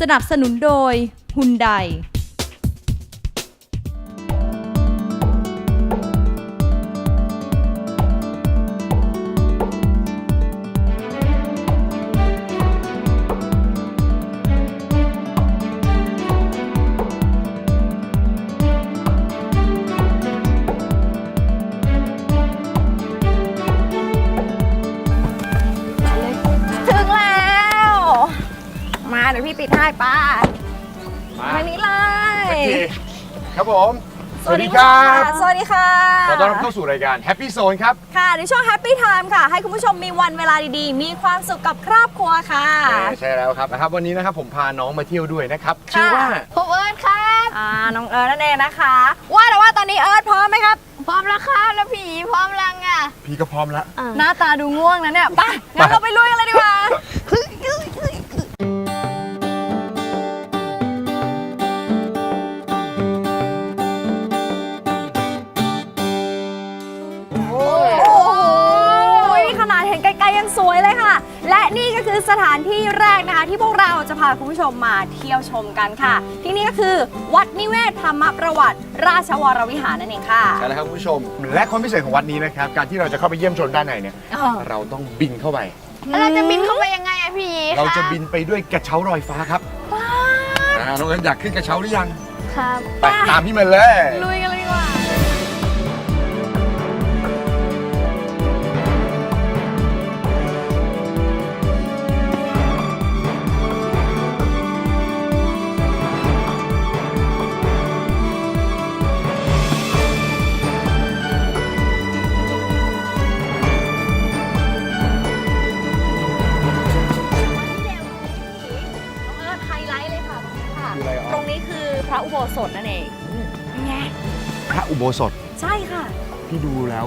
สนับสนุนโดยฮุ ครับผม สวัสดีค่ะสวัสดีค่ะขอต้อนรับเข้าสู่รายการ Happy Zone ครับ ค่ะ ในช่วง Happy Time ค่ะ ให้คุณผู้ชมมีวันเวลาดีๆ มีความสุขกับครอบครัวค่ะ ใช่แล้วครับนะครับ วันนี้นะครับผมพาน้องมาเที่ยวด้วยนะครับ ชื่อว่า ผมเอิร์ธครับอ่า น้องเอิร์ธนั่นเองนะคะ ว่าแต่ว่าตอนนี้เอิร์ธพร้อมไหมครับ พร้อมแล้วครับ แล้วผีพร้อมยังอะ พี่ก็พร้อมแล้วหน้าตาดูง่วงนะเนี่ย ไป งั้นเราไปลุยกันเลยดีกว่า นะคะที่พวกเราจะพาคุณผู้ชมมาเที่ยวชมกันค่ะ ที่นี่ก็คือวัดนิเวศธรรมประวัติ ราชวรวิหารนั่นเองค่ะ ใช่แล้วครับคุณผู้ชม และความพิเศษของวัดนี้นะครับ การที่เราจะเข้าไปเยี่ยมชมด้านในเนี่ยอ๋อเราต้องบินเข้าไป แล้วเราจะบินเข้าไปยังไงอะพี่เราจะบินไปด้วยกระเช้าลอยฟ้าครับอ่าน้องเอิญอยากขึ้นกระเช้าหรือยัง ครับ ไปตามพี่มาเลย ลุยกัน สถใช่ค่ะพี่ดูแล้ว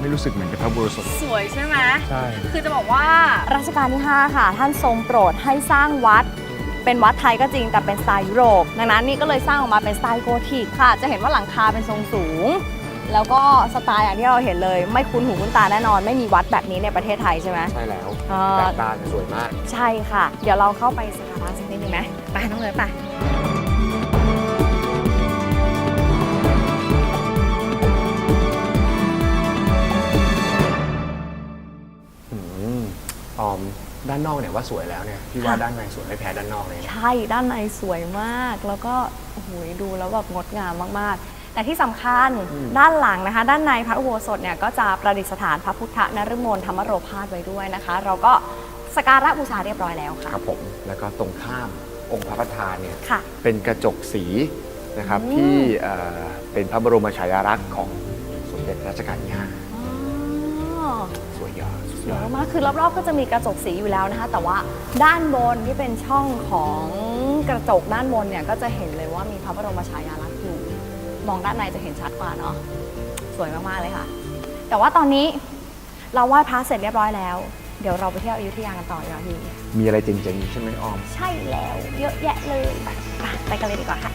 ไม่รู้สึกเหมือนกับพระอุโบสถสวยใช่ไหมใช่ คือจะบอกว่ารัชกาลที่ 5 ค่ะ ท่านทรงโปรดให้สร้างวัด เป็นวัดไทยก็จริงแต่เป็นสไตล์ยุโรป ดังนั้นนี่ก็เลยสร้างออกมาเป็นสไตล์โกธิกค่ะ จะเห็นว่าหลังคาเป็นทรงสูง แล้วก็สไตล์อย่างที่เราเห็นเลย ไม่คุ้นหูคุ้นตาแน่นอน ไม่มีวัดแบบนี้ในประเทศไทยใช่ไหม ใช่แล้วอ่าแปลกตาสวยมาก ใช่ค่ะ เดี๋ยวเราเข้าไปสักการะสักนิดนึงไหมไปน้องเลยไป ออมด้านนอกเนี่ยว่าสวยแล้วเนี่ยพี่ว่าด้านในสวยไม่แพ้ด้านนอกเลยนะใช่ ด้านในสวยมาก แล้วก็โอ้โหดูแล้วแบบงดงามมากๆ แต่ที่สำคัญด้านหลังนะคะ ด้านในพระอุโบสถเนี่ยก็จะประดิษฐานพระพุทธนฤมลธรรมโรพาสไว้ด้วยนะคะ เราก็สกการะบูชาเรียบร้อยแล้วค่ะ ครับผมแล้วก็ตรงข้ามองค์พระประธานเนี่ยค่ะ เป็นกระจกสีนะครับอืม ที่เอ่อเป็นพระบรมฉายาลักษณ์ของสมเด็จรัชกาลที่ห้าอ๋อ สวยยอดสุดสยวอยดมากๆคือรอบๆก็จะมีกระจกสีอยู่แล้วนะคะ แต่ว่าด้านบนที่เป็นช่องของกระจกด้านบนเนี่ยก็จะเห็นเลยว่ามีพระบรมฉายาลักษณ์อยู่มองด้านในจะเห็นชัดกว่าเนาะสวยมากๆเลยค่ะ แต่ว่าตอนนี้เราไหว้พระเสร็จเรียบร้อยแล้ว เดี๋ยวเราไปเที่ยวอยุธยากันต่อดีกว่าพี่มีอะไรเจ๋งๆใช่ไหมออม ใช่แล้ว เยอะแยะเลยไปไปกันเลยดีกว่าค่ะ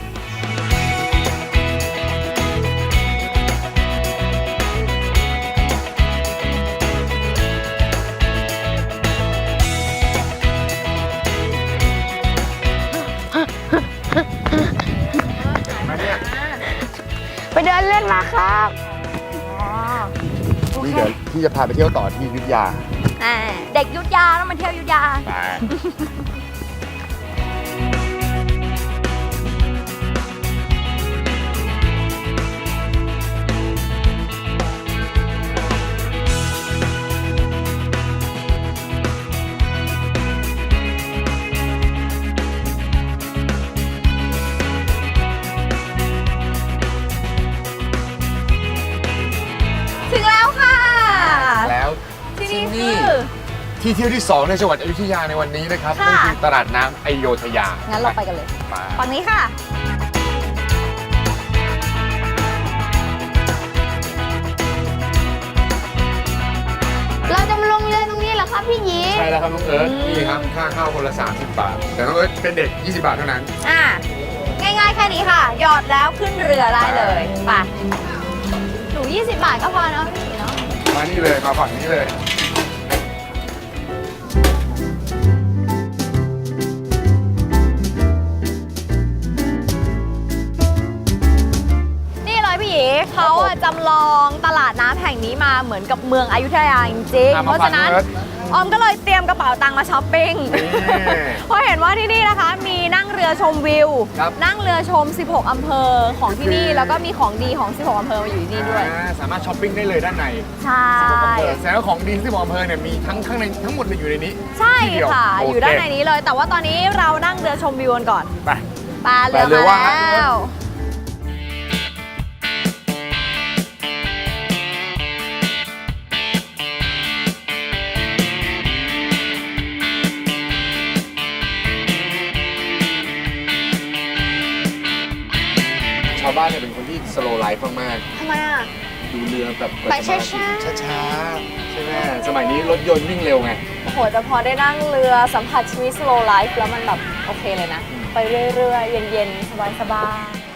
พี่จะพาไปเที่ยวต่อที่อยุธยา อ่าเด็กยุทธยาต้องมาเที่ยวยุทธยา ไป ที่นี่ที่นี่คือ ที่เที่ยวที่ 2 ในจังหวัดอยุธยาในวันนี้นะครับค่ะ นั่นคือตลาดน้ำอโยธยา งั้งั้นเราไปกันเลยฝั่งนี้ค่ะ เราจะมาลงเรือตรงนี้เหรอครับพี่หยี ใช่แล้วครับน้องเอิร์ธนี่ครับค่าเข้าคนละ 30 บาท แต่น้องเอิร์ธเป็นเด็ก 20 บาทเท่านั้น อะ ง่ายๆแค่นี้ค่ะ หยอดแล้วขึ้นเรือได้เลยไปหนู 20 บาทก็พอเนาะพี่เนาะมานี่เลยมาฝั่งนี้เลย เลยพี่หยีเขาอะจำลองตลาดน้ำแห่งนี้มาเหมือนกับเมืองอยุธยาจริงๆ อะเพมาราะฝั่ฉะงนั้นเอิร์ธออมก็เลยเตรียมกระเป๋าตังค์มาช้อปปิ้ง นี่เพราะเห็นว่าที่นี่นะคะ มีนั่งเรือชมวิว ครับนั่งเรือชม 16 อำเภอของที่นี่คือแล้วก็มีของดีของ 16 อำเภอมาอยู่ที่นี่ด้วย อ่าสามารถช้อปปิ้งได้เลยด้านในใช่เปิดแสดงว่าของดีที่บอกอำเภอเนี่ยมีทั้งข้างในทั้งหมดเลยอยู่ในนี้ใช่ที่เดียวค่ะ โอเคอยู่ด้านในนี้เลย แต่ว่าตอนนี้เรานั่งเรือชมวิวกันก่อนไป ปลาเรือไปเรือมาว่างแล้วาวบ้านเนี่ยเป็นคนที่สโลไลฟ์มากทำไมอะ ๆดูเรือแบบไปช้าๆช้าๆใช่ไหมสมัยนี้รถยนต์วิ่งเร็วไง โอ้โหแต่พอได้นั่งเรือสัมผัสชีวิต slow life แล้วมันแบบ โอเคเลยนะ ไปเรื่อยๆ เย็นๆ สบายๆ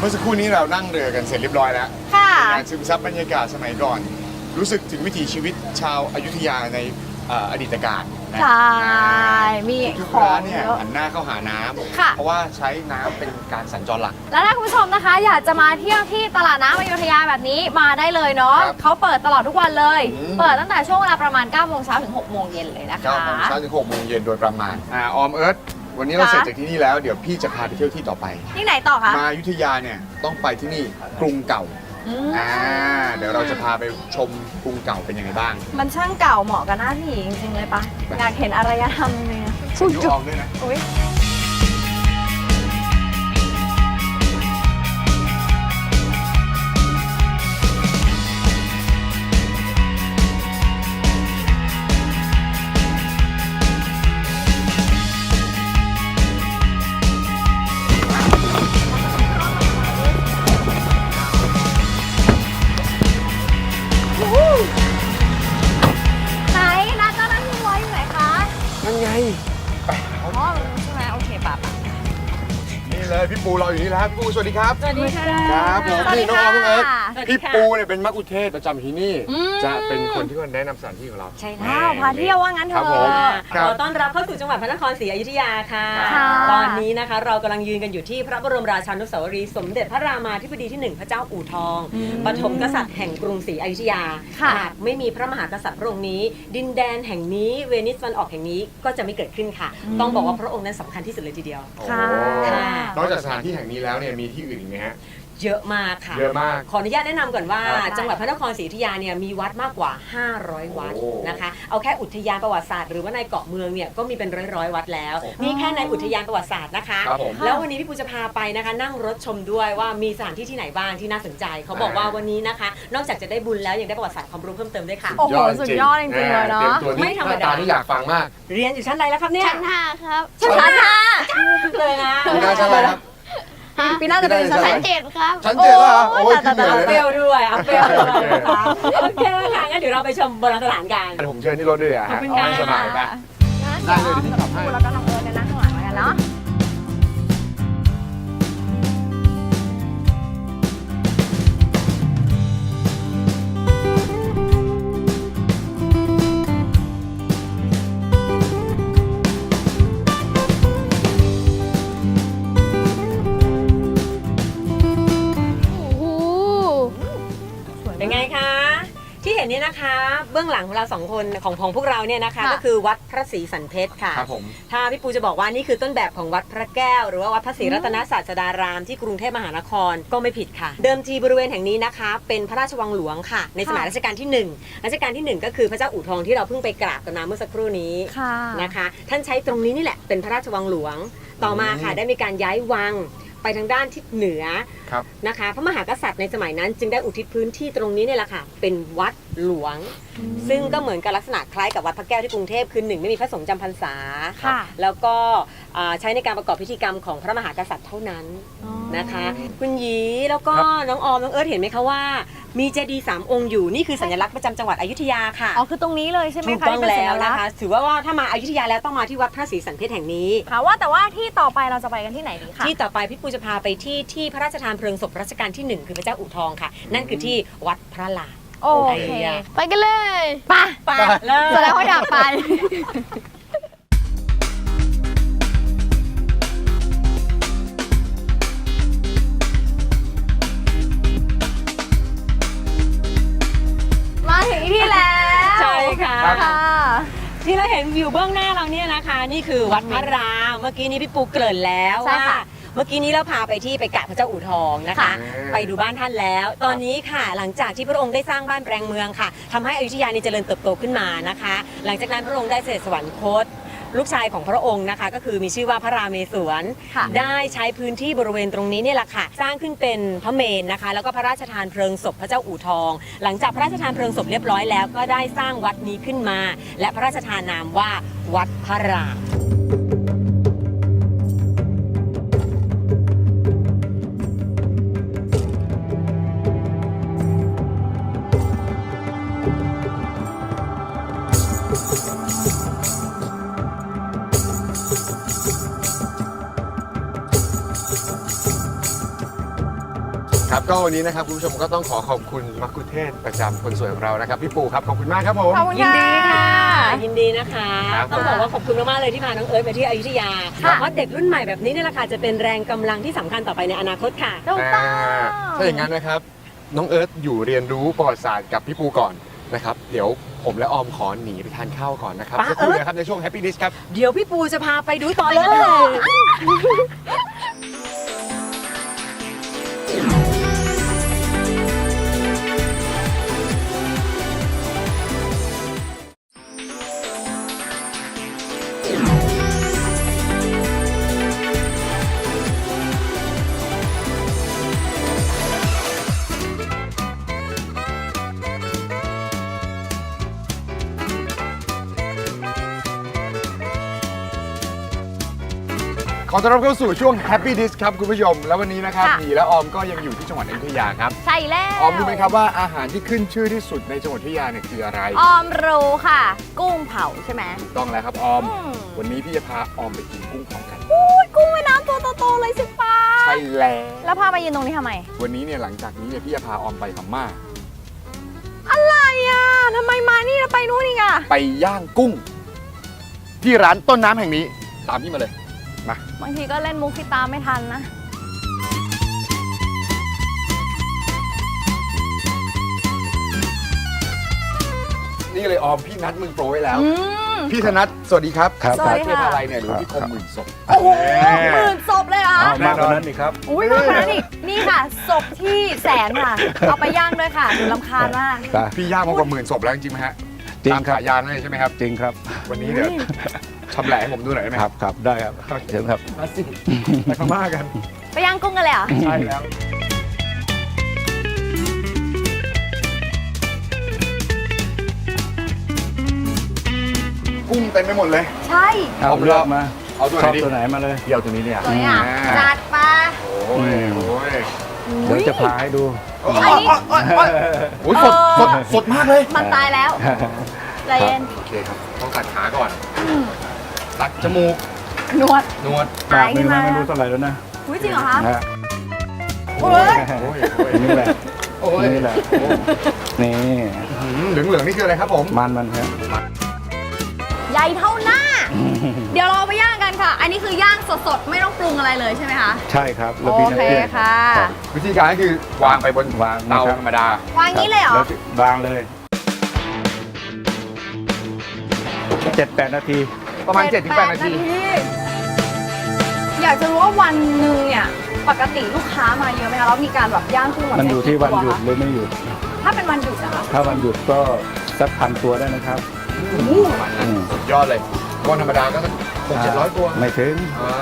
เมื่อสักครู่นี้เรานั่งเรือกันเสร็จเรียบร้อยแล้วค่ะการซึมซับบรรยากาศสมัยก่อน รู้สึกถึงวิถีชีวิตชาวอยุธยาในเอ่ออดีตการนะใช่ มีทุกของร้านเนี่ยเยอะ หันหน้าเข้าหาน้ำค่ะเพราะว่าใช้น้ำเป็นการสัญจรหลัก แล้วถ้าคุณผู้ชมนะคะ อยากจะมาเที่ยวที่ตลาดน้ำอยุธยาแบบนี้มาได้เลยเนาะครับเขาเปิดตลอดทุกวันเลย อืม เปิดตั้งแต่ช่วงเวลาประมาณ9โมงเช้าถึง6โมงเย็นเลยนะคะ9โมงเช้าถึง6โมงเย็นโดยประมาณอ่าออมเอิร์ธ วันนี้เราค่ะเสร็จจากที่นี่แล้วเดี๋ยวพี่จะพาไปเที่ยวที่ต่อไป ที่ไหนต่อคะมาอยุธยาเนี่ยต้องไปที่นี่กรุงเก่าอืมอ่าเดี๋ยวเราจะพาไปชมกรุงเก่าเป็นยังไงบ้างมันช่างเก่าเหมาะกับหน้าที่จริงๆเลยปะอยากเห็นอารยธรรมเนี่ย ยุออกด้วยนะ อุ้ย พี่ปูเราอยู่นี่แล้วพี่ปูสวัสดีครับ สวัสดีค่ะครับผมสวัสดีนี่น้องออมน้องเอิร์ธ ค่ะพี่ปูเนี่ยเป็นมักอุเทศประจำที่นี่ อืม จะเป็นคนที่คนแนะนำสถานที่ของเรา ใช่ว้าวพาเที่ยวว่างั้นเถครับผมอะครับขอต้อนรับเข้าสู่จังหวัดพระนครศรีอยุธยาค่ะ ค่ะ ตอนนี้นะคะ เรากำลังยืนกันอยู่ที่พระบรมราชานุสาวรีย์สมเด็จพระรามาธิบดีที่หนึ่งพระเจ้าอู่ทองปฐมกษัตริย์แห่งกรุงศรีอยุธยาค่ะ หากไม่มีพระมหากษัตริย์พระองค์นี้ ดินแดนแห่งนี้เวนิสวันออกแห่งนี้ก็จะไม่เกิดขึ้นค่ะ ต้องบอกว่าพระองค์นั้นสำคัญที่สุดเลยทีเดียว ค่ะ ค่ะ นอกจากสถานที่แห่งนี้แล้วเนี่ยมีที่อื่นอีกไหมฮะ เยอะมากค่ะ เยอะมาก ขออนุญาตแนะนำก่อนว่า ครับจังหวัดพระนครศรีอยุธยาเนี่ยมีวัดมากกว่า 500 วัดโอ้นะคะ เอาแค่อุทยานประวัติศาสตร์หรือว่าในเกาะเมืองเนี่ยก็มีเป็นร้อยๆวัดแล้ว โอ้นี่แค่ในอุทยานประวัติศาสตร์นะคะ ครับผมแล้ววันนี้พี่ปูจะพาไปนะคะ นั่งรถชมด้วยว่ามีสถานที่ที่ไหนบ้างที่น่าสนใจ เขาบอกว่าวันนี้นะคะ นอกจากจะได้บุญแล้วยังได้ประวัติศาสตร์ความรู้เพิ่มเติมด้วยค่ะ โอ้โหสุดยอดจริงๆเลยเนอะ ตรียมตัวนี่ไม่ธรรมดา หน้ตาที่อยากฟังมากเรียนอยู่ชั้นอะไรแล้วครับเนี่ยชั้นห้าครับชั้นห้าเลยนะปีหน้าชั้นอะไรครับ ปีหน้าจะเป็นชั้นไหนชั้นเจ็ดครับ ชั้นเจ็ดแล้วเหรอโอ้โอ้ยยแต่ขึ้นแต่เหนือเลยเปรี้นะยวด้วยเอาเปรี้ยวด้วยนะคะโอเคค่ะงั้นเดี๋ยวเราไปชมโบราณสถานกัน ผมเชิญที่รถด้วยอะขอบฮะคุณเอาค่ะให้สบายไป ได้เลยเดี๋ยวพี่ขับให้แล้วก็น้องเอิร์ธเนาะ นเนี่ยนะคะ เบื้องหลังของเราสองคนของของพวกเราเนี่ยนะคะ ค่ะ ก็คือวัดพระศรีสันเพชรค่ะ ครับผม ถ้าพี่ปูจะบอกว่านี่คือต้นแบบของวัดพระแก้ว หรือว่าวัดพระศรีรัตนศาสดารามที่กรุงเทพมหานครก็ไม่ผิดค่ะ เดิมทีบริเวณแห่งนี้นะคะ เป็นพระราชวังหลวงค่ะ ในสมัยค่ะ รัชกาลที่หนึ่งรัชกาลที่หนึ่งก็คือพระเจ้าอู่ทองที่เราเพิ่งไปกราบกันมาเมื่อสักครู่นี้ ค่ะ นะคะท่านใช้ตรงนี้นี่แหละเป็นพระราชวังหลวงต่อมาค่ะได้มีการย้ายวัง ไปทางด้านทิศเหนือครับนะคะ พระมหากษัตริย์ในสมัยนั้น จึงได้อุทิศพื้นที่ตรงนี้เนี่ยแหละค่ะเป็นวัดหลวง ซึ่งก็เหมือนกับลักษณะคล้ายกับวัดพระแก้วที่กรุงเทพคือหนึ่งไม่มีพระสงฆ์จำพรรษา ค่ะ แล้วก็อ่าใช้ในการประกอบพิธีกรรมของพระมหากษัตริย์เท่านั้น นะคะ คุณหยีแล้วก็น้องออมน้องเอิร์ธเห็นไหมคะว่า มีเจดีย์สามองค์อยู่นี่คือสัญลักษณ์ประจำจังหวัดอยุธยาค่ะอ๋อคือตรงนี้เลยใช่ไหมถูกคะต้องที่เป็นแล้วสัญลันะกษณ์คะถือว่าว่าถ้ามาอยุธยาแล้วต้องมาที่วัดพระศรีสันเพชรแห่งนี้ ค่ะว่าแต่ว่าที่ต่อไปเราจะไปกันที่ไหนดีคะที่ต่อไปพี่ปูจะพาไปที่ที่พระราชทานเพลิงศพรัชกาลที่หนึ่งคือพระเจ้าอู่ทองค่ะ นั่นคือที่วัดพระลาน โอเค ไปกันเลยไปไปเลย แสดงว่าอยากไป ที่เราเห็นวิวเบื้องหน้าเราเนี่ยนะคะ นี่คือวัดพระรามเมื่อกี้นี้พี่ปูเกริ่นแล้วใช่ว่าค่ะ เมื่อกี้นี้เราพาไปที่ไปกราบพระเจ้าอู่ทองนะคะ ค่ะ ไปดูบ้านท่านแล้ว ตอนนี้ค่ะหลังจากที่พระองค์ได้สร้างบ้านแปลงเมืองค่ะทำให้อยุธยานี่เจริญเติบโตขึ้นมานะคะ หลังจากนั้นพระองค์ได้เสด็จสวรรคต ลูกชายของพระองค์นะคะ ก็คือมีชื่อว่าพระรามเมศวรค่ะได้ใช้พื้นที่บริเวณตรงนี้เนี่ยแหละค่ะ สร้างขึ้นเป็นพระเมนนะคะ แล้วก็พระราชทานเพลิงศพพระเจ้าอู่ทอง หลังจากพระราชทานเพลิงศพเรียบร้อยแล้วก็ได้สร้างวัดนี้ขึ้นมา และพระราชทานนามว่าวัดพระราม ก็วันนี้นะครับคุณผู้ชมก็ต้องขอขอบคุณมักคุเทศก์ประจำคนสวยของเรานะครับพี่ปูครับขอบคุณมากครับผม ขอบคุณยินค่ะ ดีค่ะ ยินดีนะคะ ครับต้องบอกว่าขอบคุณมากๆเลยที่พาน้องเอิร์ธไปที่อยุธยาค่ะ เพราะเด็กรุ่นใหม่แบบนี้เนี่ยแหละค่ะจะเป็นแรงกำลังที่สำคัญต่อไปในอนาคตค่ะ ถูกต้องอ่าถ้าอย่างนั้นนะครับ น้องเอิร์ธอยู่เรียนรู้ประวัติศาสตร์กับพี่ปูก่อนนะครับ เดี๋ยวผมและออมขอหนีไปทานข้าวก่อนนะครับป้าจะคุยเอิร์ธนะครับในช่วง Happy Dish ครับ เดี๋ยวพี่ปูจะพาไปดูต่อเลย ต้อนรับเข้าสู่ช่วง Happy Dish ครับคุณผู้ชม แล้ววันนี้นะครับค่ะหนีและออมก็ยังอยู่ที่จังหวัดอยุธยาครับ ใช่แล้วออมรู้ไหมครับว่าอาหารที่ขึ้นชื่อที่สุดในจังหวัดอยุธยาเนี่ยคืออะไรออมรู้ค่ะ กุ้งเผาใช่ไหม ถูกต้องแล้วครับออม อืม วันนี้พี่จะพาออมไปกินกุ้งเผากัน อุ้ยกุ้งแม่น้ำตัวโตๆเลยสิป้าใช่แล้ว แล้วพามายืนตรงนี้ทำไม วันนี้เนี่ยหลังจากนี้เนี่ยพี่จะพาออมไปพม่าอะไรอะทำไมมานี่แล้วไปนู่นอีกอะไปย่างกุ้ง ที่ร้านต้นน้ำแห่งนี้ ตามพี่มาเลยมา บางทีก็เล่นมุกที่ตามไม่ทันนะ นี่เลยออมพี่นัดมึงโปรไว้แล้ว อืม พี่ธนัทสวัสดีครับครับสวัสดีเทพค่ะอะไรเนี่ยหรือพี่คมหมื่นศพ โอ้โหหมื่นศพเลยเหรอ เอามากกว่านั้นอีกครับ อุ้ยมากกว่านั้นอีกนี่ค่ะศพที่แสนค่ะ เอาไปย่างด้วยค่ะหนูลำคาญมากพี่ย่างมากกว่าหมื่นศพแล้วจริงไหมฮะจริงตามครับฉายานเลยใช่ไหมครับ จริงครับ วันนี้เดี๋ยว ชำแหละให้ผมดูหน่อยได้ไหมครับครับได้ครับเชิญครับมาสิไปพม่ากันไปย่างกุ้งกันเลยเหรอใช่แล้วกุ้งเต็มไปหมดเลย ใช่เอาผมเลือกมาเอาตัวไหชนอบดีตัวไหนมาเลยเดี่ยวตัวนี้เนี่ยตัวเนี้ยอ่าจัดปะโอ้ยโอ้ยเดี๋ยวจะพาให้ดูโอ้ยโอ้ยโอ้ยโอ้ยโอ้ยสดสดสดมากเลย มันตายแล้วใจเย็นโอเคครับต้องตัดขาก่อน ตัดจมูก นวด นวด ปากนี่หายขึ้นมานะไม่รู้เท่าไหร่แล้วนะอุ้ยจริงเหรอคะนะฮะโอ้ยโอ้ยโอ้ยนี่แหละโอ้ยนี่แหละนี่เหลืองเหลืองๆนี่คืออะไรครับผมมันมันครับใหญ่เท่าหน้า เดี๋ยวเราเอาไปย่างกันค่ะ อันนี้คือย่างสดๆ ไม่ต้องปรุงอะไรเลยใช่ไหมคะ ใช่ครับแล้วโอมีเคน้ำจิ้มค่ะ รับวิธีการก็คือวางไปบนวางเตานะครับธรรมดา วางอย่างนี้เลยเหรอ แล้ววางเลยเจ็ดแปดนาที ประมาณ7-8นาที อยากจะรู้ว่าวันหนึ่งเนี่ยปกติลูกค้ามาเยอะไหมคะแล้วมีการแบบย่างกุ้งแบบมันเอยู่ที่วันหยุดกี่หรือไม่หยุดตัวคะถ้าเป็นวันหยุดนะคะถ้าวันหยุดก็สักพันตัวได้นะครับประมาณนั้นสุดยอดเลย วันธรรมดาก็สักหกเจ็ดร้อยตัวไม่ถึงอ่า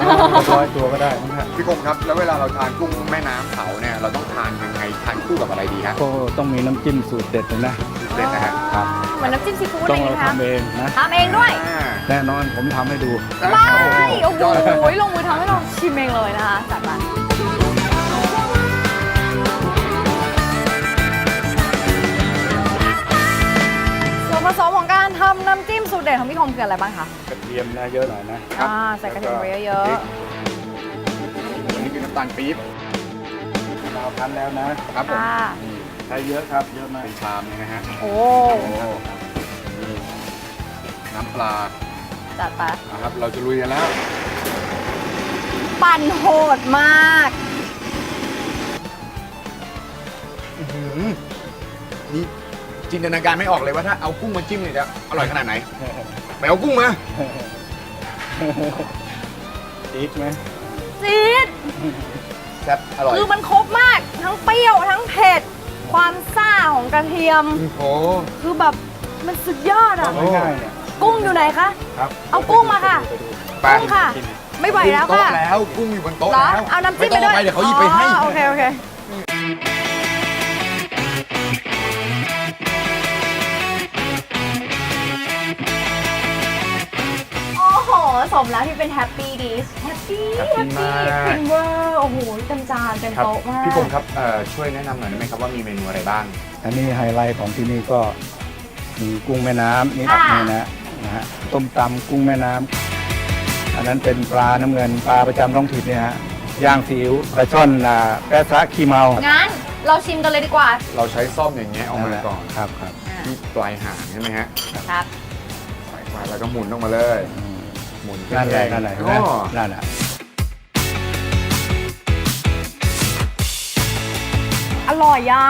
ร้อยตัวก็ได้นะครับพี่คมครับ แล้วเวลาเราทานกุ้งแม่น้ำเผาเนี่ยเราต้องทานยังไงทานคู่กับอะไรดีฮะก็ต้องมีน้ำจิ้มสูตรเด็ดเลยนะเด็ดนะฮะครับเหมือนน้ำจิ้มซีฟู้ดอะต้ไรองอย่างเราเงี้ยคะทำเองนะทำเองด้วยอ่าแน่นอนผมทำให้ดูไม่โอ้โหยอดเลยลงมือทำให้เราชิมเองเลยนะคะจัดมาส่วนผสมของการ ทำน้ำจิ้มสูตรเด็ดของพี่คมคืออะไรบ้างคะ กระเทียมนะเยอะหน่อยนะอ่าใส่กระเทียมไปเยอะอันนี้คือน้ำตาลปี๊บเราพันแล้วนะครับๆค่ะใช้เยอะครับ เยอะมากเป็นชามเนี่ยนะฮะโอ้ โอ้นี่น้ำปลาจัดไป นะครับ เราจะลุยกันแล้ว ปั่นโหดมาก อื้อหือนี่ จินตนาการไม่ออกเลยว่าถ้าเอากุ้งมาจิ้มเนี่ยจะอร่อยขนาดไหนไปเอากุ้งมาอีกไหมซีดแซ่บอร่อยคือมันครบมากทั้งเปรี้ยวทั้งเผ็ดความซ่าของกระเทียมโอ้คือแบบมันสุดยอดอะทำง่ายๆเนี่ยกุ้งอยู่ไหนคะครับเอากุ้งมาค่ะไปกุ้งค่ะ ไม่ไหวแล้วโต๊ะค่ะแล้วกุ้งอยู่บนโต๊ะเหรอแล้วเอาน้ำจิ้มไม่ไปต้องด้วยเอาไปเดี๋ยวเขาหยิบไปให้อ๋อโอเคโอเค สมแล้วที่เป็นแฮปปี้ดิสแฮปปี้แฮปปี้มาก ฟินเวอร์โอ้โหเต็มจานเต็มครับโต๊ะมากพี่คมครับเอ่อช่วยแนะนำหน่อยได้ไหมครับว่ามีเมนูอะไรบ้าง อันนี้ไฮไลท์ของที่นี่ก็มีกุ้งแม่น้ำนี่ค่ะนี่นะนะฮะต้มตำกุ้งแม่น้ำอันนั้นเป็นปลาน้ำเงินปลาประจำท้องถิ่นเนี่ยฮะย่างซีอิ๊วปลาช่อนอ่าแปะซะขี้เมางั้นเราชิมกันเลยดีกว่าเราใช้ซ่อมอย่างเงี้ยเอามาก่อนครับครับ ที่ปลายหางใช่ไหมฮะครับ ใส่มาแล้วก็หมุนออกมาเลย อืม หมุนนั่นแหละแรงๆนั่นแหละเห็นอ๋ไหมอนั่นแหละอร่อยอะ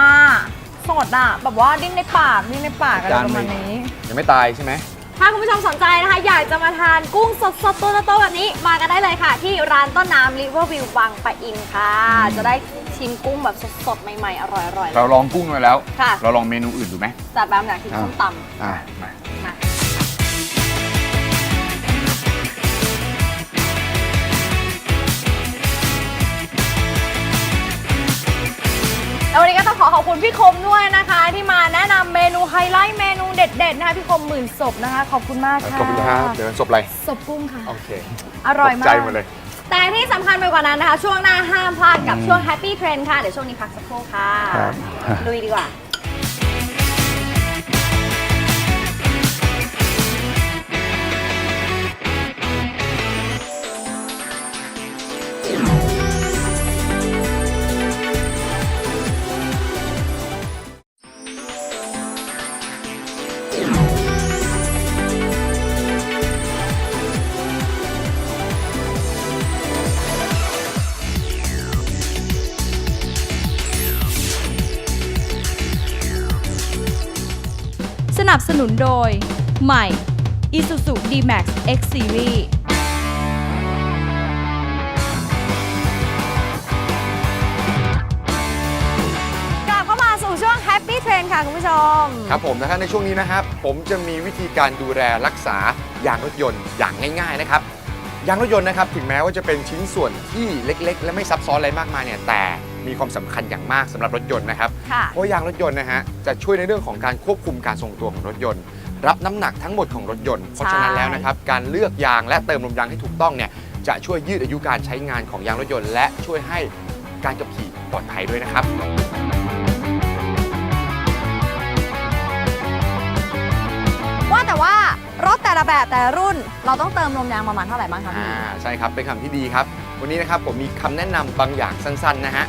สดอะ แบบว่าดิ้นในปากดิ้นในปากอะไรประมาณนี้ ยังไม่ตายใช่ไหม ถ้าคุณผู้ชมสนใจนะคะ อยากจะมาทานกุ้งสดๆตัวโตๆแบบนี้ มากันได้เลยค่ะ ที่ร้านต้นน้ำ Riverview บางปะอินค่ะ จะได้ชิมกุ้งแบบสดๆ ใหม่ๆ อร่อยๆเลเราย ลองกุ้งมาแล้ว ค่ะ เราลองเมนูอื่นดูไหมจัดแบบไหนที่ส้มตอ่ามา ขอขอบคุณพี่คมด้วยนะคะ ที่มาแนะนำเมนูไฮไลท์เมนูเด็ดๆนะคะพี่คมหมื่นศพนะคะ ขอบคุณมากค่ะขอบคุณครับ เดี๋ยวศพอะไรศพกุ้งค่ะ โอเค อร่อยมาตกใจหมดเลย แต่ที่สำคัญไปกว่านั้นนะคะ ช่วงหน้าห้ามพลาดกับช่วง Happy Trend ค่ะ เดี๋ยวช่วงนี้พักสักครู่ค่ะครับลุยดีกว่า นับสนุนโดย ใหม่ Isuzu D-Max X Series กลับเข้ามาสู่ช่วง Happy Trend ค่ะ คุณผู้ชม ครับผมนะครับในช่วงนี้นะครับ ผมจะมีวิธีการดูแลรักษายางรถยนต์อย่างง่าย ๆ นะครับ ยางรถยนต์นะครับ ถึงแม้ว่าจะเป็นชิ้นส่วนที่เล็ก ๆ และไม่ซับซ้อนอะไรมากมายเนี่ยแต่ มีความสำคัญอย่างมากสำหรับรถยนต์นะครับ ค่ะ เพราะยางรถยนต์นะฮะจะช่วยในเรื่องของการควบคุมการทรงตัวของรถยนต์ รับน้ำหนักทั้งหมดของรถยนต์ เพราะฉะนั้นแล้วนะครับการเลือกยางและเติมลมยางให้ถูกต้องเนี่ยจะช่วยยืดอายุการใช้งานของยางรถยนต์ และช่วยให้การขับขี่ปลอดภัยด้วยนะครับ ว่าแต่ว่ารรถแต่ละแบบแต่ละรุ่นเราต้องเติมลมยางประมาณเท่าไหร่บ้างคะพี่ อ่าใช่ครับ เป็นคำที่ดีครับ วันนี้นะครับผมมีคำแนะนำบางอย่างสั้นๆนะฮะ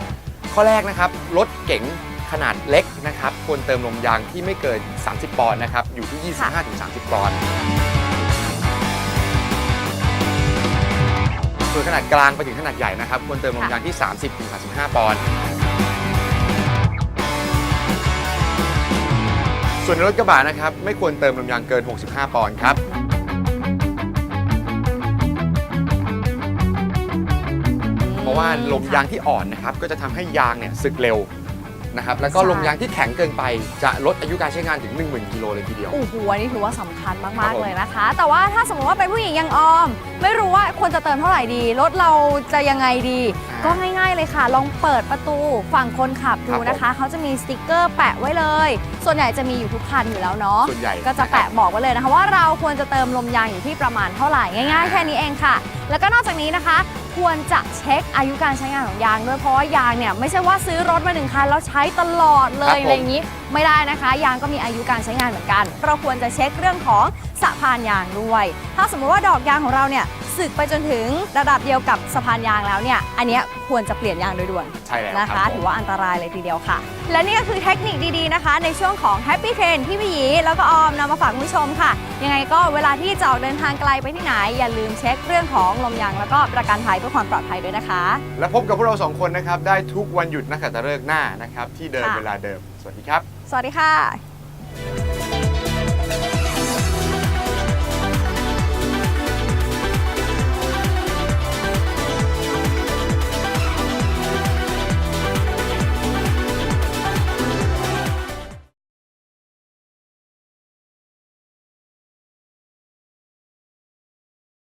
ข้อแรกนะครับรถเก๋งขนาดเล็กนะครับควรเติมลมยางที่ไม่เกิน 30 ปอนด์นะครับอยู่ที่ 25-30 ปอนด์ส่วนขนาดกลางไปถึงขนาดใหญ่นะครับควรเติมลมยางที่ 30-35 ปอนด์ส่วนในรถกระบะนะครับไม่ควรเติมลมยางเกิน 65 ปอนด์ครับ ว่าลมยางที่อ่อนนะครับก็จะทำให้ยางเนี่ยสึกเร็วนะครับแล้วก็ใช่ลมยางที่แข็งเกินไปจะลดอายุการใช้งานถึง 10,000กิโลเลยทีเดียว โอ้โหอันนี้ถือว่าสำคัญครัมากบผม ๆ เลยนะคะ แต่ว่าถ้าสมมติว่าเป็นผู้หญิงยังออม ไม่รู้ว่าควรจะเติมเท่าไหร่ดี รถเราจะยังไงดี ก็ง่ายๆเลยค่ะ ลองเปิดประตูฝั่งคนขับดูนะคะ เขาจะมีสติกเกอร์แปะไว้เลย ส่วนใหญ่จะมีอยู่ทุกคันอยู่แล้วเนาะ ส่วนใหญ่ก็จะแปะบอกไว้เลยนะคะว่าเราควรจะเติมลมยางอยู่ที่ประมาณเท่าไหร่ง่ายๆแค่นี้เองค่ะ แล้วก็นอกจากนี้นะคะ ควรจะเช็คอายุการใช้งานของยางด้วยเพราะว่ายางเนี่ยไม่ใช่ว่าซื้อรถมาหนึ่งคันแล้วใช้ตลอดเลครับยผม อะไรอย่างนี้ ไม่ได้นะคะ ยางก็มีอายุการใช้งานเหมือนกัน เราควรจะเช็คเรื่องของสะพานยางด้วย ถ้าสมมติว่าดอกยางของเราเนี่ย สึกไปจนถึงระดับเดียวกับสะพานยางแล้วเนี่ย อันเนี้ยควรจะเปลี่ยนยางโดยด่วนใช่แล้วนะคคะรับผม ถือว่าอันตรายเลยทีเดียวค่ะ และนี่ก็คือเทคนิคดีๆนะคะ ในช่วงของ Happy Train ที่พี่หยีแล้วก็ออมนำมาฝากคุณผู้ชมค่ะ ยังไงก็เวลาที่จะออกเดินทางไกลไปที่ไหน อย่าลืมเช็คเรื่องของลมยางแล้วก็ประกันภัยเพื่อความปลอดภัยด้วยนะคะ และพบกับพวกเราสองคนนะครับ ได้ทุกวันหยุดนักขัตฤกษ์หน้านะครับ ที่เดิมค่ะ เวลาเดิม สวัสดีครับ สวัสดีค่ะ